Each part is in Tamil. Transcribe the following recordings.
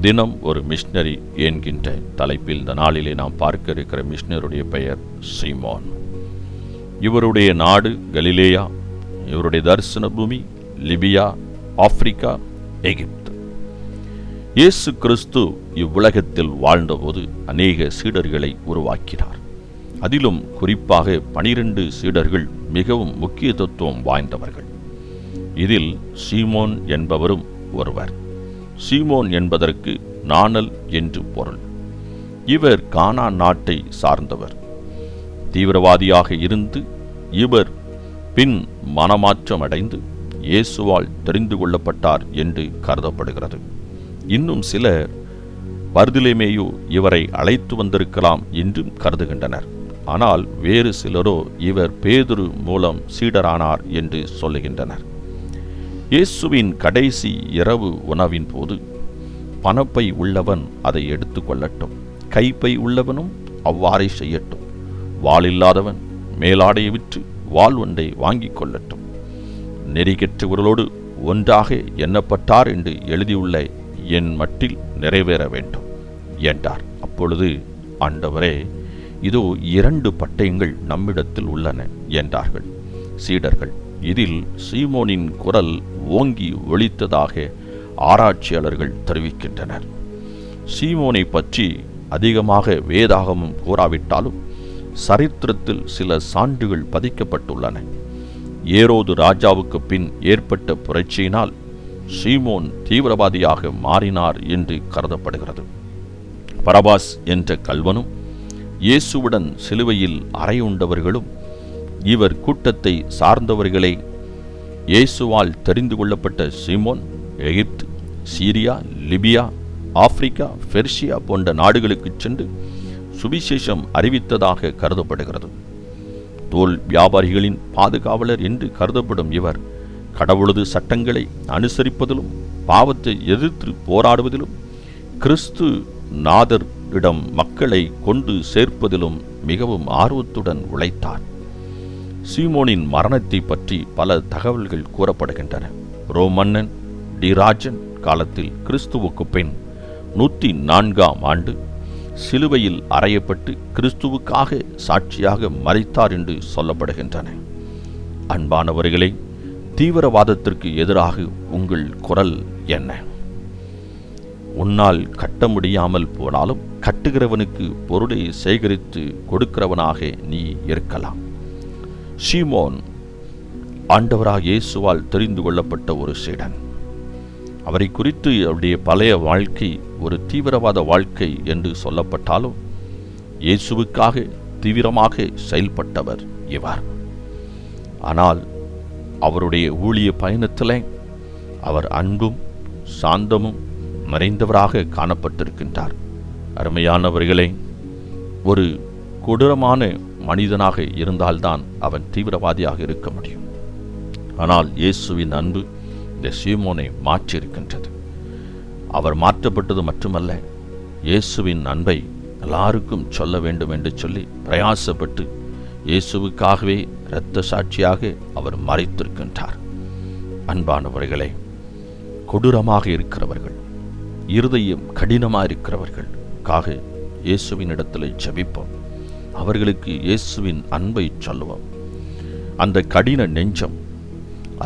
தினம் ஒரு மிஷினரி என்கின்ற தலைப்பில் இந்த நாளிலே நாம் பார்க்க இருக்கிற மிஷினருடைய பெயர் சீமோன். இவருடைய நாடு கலிலேயா இவருடைய தரிசன பூமி லிபியா ஆப்பிரிக்கா எகிப்து. இயேசு கிறிஸ்து இவ்வுலகத்தில் வாழ்ந்தபோது அநேக சீடர்களை உருவாக்கினார். அதிலும் குறிப்பாக பனிரெண்டு சீடர்கள் மிகவும் முக்கியத்துவம் வாய்ந்தவர்கள். இதில் சீமோன் என்பவரும் ஒருவர். சீமோன் என்பதற்கு நாணல் என்று பொருள். இவர் கானா நாட்டை சார்ந்தவர். தீவிரவாதியாக இருந்து இவர் பின் மனமாற்றமடைந்து இயேசுவால் தெரிந்து கொள்ளப்பட்டார் என்று கருதப்படுகிறது. இன்னும் சிலர் பர்திலேமேயு இவரை அழைத்து வந்திருக்கலாம் என்றும் கருதுகின்றனர். ஆனால் வேறு சிலரோ இவர் பேதுரு மூலம் சீடரானார் என்று சொல்லுகின்றனர். இயேசுவின் கடைசி இரவு உணவின் போது பணப்பை உள்ளவன் அதை எடுத்துக்கொள்ளட்டும் கைப்பை உள்ளவனும் அவ்வாறே செய்யட்டும். வாளில்லாதவன் மேலாடையை விற்று வாள் ஒன்றை வாங்கிக் கொள்ளட்டும். நெறிகெற்றவர்களோடு ஒன்றாக எண்ணப்பட்டார் என்று எழுதியுள்ள என் மட்டில் நிறைவேற வேண்டும் என்றார். அப்பொழுது ஆண்டவரே இதோ இரண்டு பட்டயங்கள் நம்மிடத்தில் உள்ளன என்றார்கள். சீடர்கள் இதில் சீமோனின் குரல் ஓங்கி ஒழித்ததாக ஆராய்ச்சியாளர்கள் தெரிவிக்கின்றனர். சீமோனை பற்றி அதிகமாக வேதாகமும் கூறாவிட்டாலும் சரித்திரத்தில் சில சான்றுகள் பதிக்கப்பட்டுள்ளன. ஏரோது ராஜாவுக்கு பின் ஏற்பட்ட புரட்சியினால் சீமோன் தீவிரவாதியாக மாறினார் என்று கருதப்படுகிறது. பரபாஸ் என்ற கல்வனும் இயேசுவுடன் சிலுவையில் அறையுண்டவர்களும் இவர் கூட்டத்தை சார்ந்தவர்களே. இயேசுவால் தெரிந்து கொள்ளப்பட்ட Simon Egypt Syria Libya Africa Persia போன்ற நாடுகளுக்குச் சென்று சுவிசேஷம் அறிவித்ததாக கருதப்படுகிறது. தோல் வியாபாரிகளின் பாதுகாவலர் என்று கருதப்படும் இவர் கடவுளது சட்டங்களை அனுசரிப்பதிலும் பாவத்தை எதிர்த்து போராடுவதிலும் கிறிஸ்து நாதரிடம் மக்களை கொண்டு சேர்ப்பதிலும் மிகவும் ஆர்வத்துடன் உழைத்தார். சீமோனின் மரணத்தை பற்றி பல தகவல்கள் கூறப்படுகின்றன. ரோமன்னன் டிராஜன் காலத்தில் கிறிஸ்துவுக்கு பின் நூற்றி நான்காம் ஆண்டு சிலுவையில் அறையப்பட்டு கிறிஸ்துவுக்காக சாட்சியாக மறைத்தார் என்று சொல்லப்படுகின்றன. அன்பானவர்களே தீவிரவாதத்திற்கு எதிராக உங்கள் குரல் என்ன? உன்னால் கட்ட முடியாமல் போனாலும் கட்டுகிறவனுக்கு பொருளை சேகரித்து கொடுக்கிறவனாக நீ இருக்கலாம். ஷீமோன் ஆண்டவராக இயேசுவால் தெரிந்து கொள்ளப்பட்ட ஒரு சீடன். அவரை குறித்து அவருடைய பழைய வாழ்க்கை ஒரு தீவிரவாத வாழ்க்கை என்று சொல்லப்பட்டாலும் இயேசுவுக்காக தீவிரமாக செயல்பட்டவர் இவர். ஆனால் அவருடைய ஊழிய பயணத்தில் அவர் அன்பும் சாந்தமும் மறைந்தவராக காணப்பட்டிருக்கின்றார். அருமையானவர்களே ஒரு கொடூரமான மனிதனாக இருந்தால்தான் அவன் தீவிரவாதியாக இருக்க முடியும். ஆனால் இயேசுவின் அன்பு இந்த சீமோனை மாற்றியிருக்கின்றது. அவர் மாற்றப்பட்டது மட்டுமல்ல இயேசுவின் அன்பை எல்லாருக்கும் சொல்ல வேண்டும் என்று சொல்லி பிரயாசப்பட்டு இயேசுவுக்காகவே இரத்த சாட்சியாக அவர் மறைத்திருக்கின்றார். அன்பானவர்களே கொடூரமாக இருக்கிறவர்கள் இருதயம் கடினமாக இருக்கிறவர்களுக்காக இயேசுவின் இடத்தில் ஜெபிப்போம். அவர்களுக்கு இயேசுவின் அன்பை சொல்லுவோம். அந்த கடின நெஞ்சம்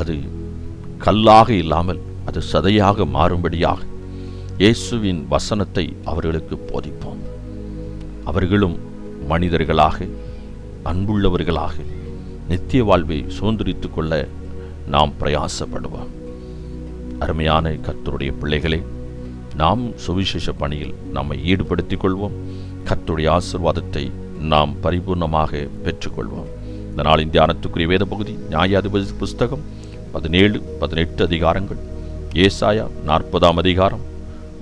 அது கல்லாக இல்லாமல் அது சதையாக மாறும்படியாக இயேசுவின் வசனத்தை அவர்களுக்கு போதிப்போம். அவர்களும் மனிதர்களாக அன்புள்ளவர்களாக நித்திய வாழ்வை சுதந்திரித்து கொள்ள நாம் பிரயாசப்படுவோம். அருமையான கத்தருடைய பிள்ளைகளே நாம் சுவிசேஷ பணியில் நம்மை ஈடுபடுத்திக் கொள்வோம். கத்துடைய ஆசிர்வாதத்தை நாம் பரிபூர்ணமாக பெற்றுக்கொள்வோம். இந்த நாளின் தியானத்துக்குரிய வேத பகுதி நியாயாதிபதி புஸ்தகம் பதினேழு பதினெட்டு அதிகாரங்கள் ஏசாயா நாற்பதாம் அதிகாரம்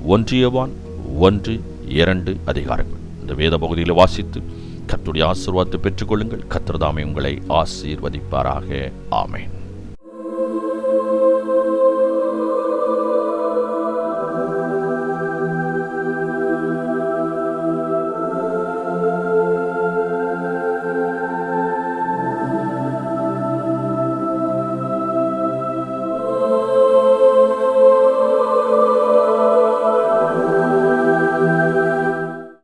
ஒன்றியவான் ஒன்று இரண்டு அதிகாரங்கள். இந்த வேத பகுதியில் வாசித்து கத்துடைய ஆசீர்வாதத்தை பெற்றுக்கொள்ளுங்கள். கத்திரதாமை உங்களை ஆசீர்வதிப்பாராக. ஆமேன்.